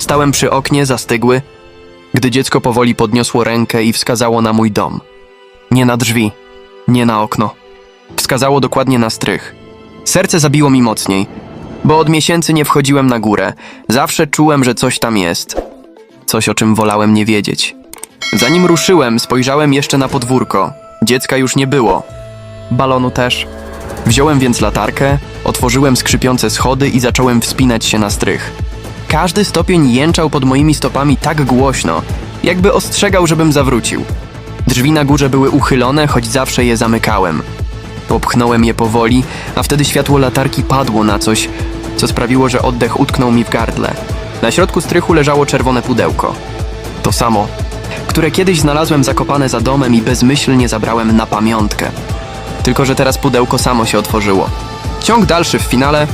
Stałem przy oknie, zastygły, gdy dziecko powoli podniosło rękę i wskazało na mój dom. Nie na drzwi, nie na okno. Wskazało dokładnie na strych. Serce zabiło mi mocniej, bo od miesięcy nie wchodziłem na górę. Zawsze czułem, że coś tam jest. Coś, o czym wolałem nie wiedzieć. Zanim ruszyłem, spojrzałem jeszcze na podwórko. Dziecka już nie było. Balonu też. Wziąłem więc latarkę, otworzyłem skrzypiące schody i zacząłem wspinać się na strych. Każdy stopień jęczał pod moimi stopami tak głośno, jakby ostrzegał, żebym zawrócił. Drzwi na górze były uchylone, choć zawsze je zamykałem. Popchnąłem je powoli, a wtedy światło latarki padło na coś, co sprawiło, że oddech utknął mi w gardle. Na środku strychu leżało czerwone pudełko. To samo, które kiedyś znalazłem zakopane za domem i bezmyślnie zabrałem na pamiątkę. Tylko, że teraz pudełko samo się otworzyło. Ciąg dalszy w finale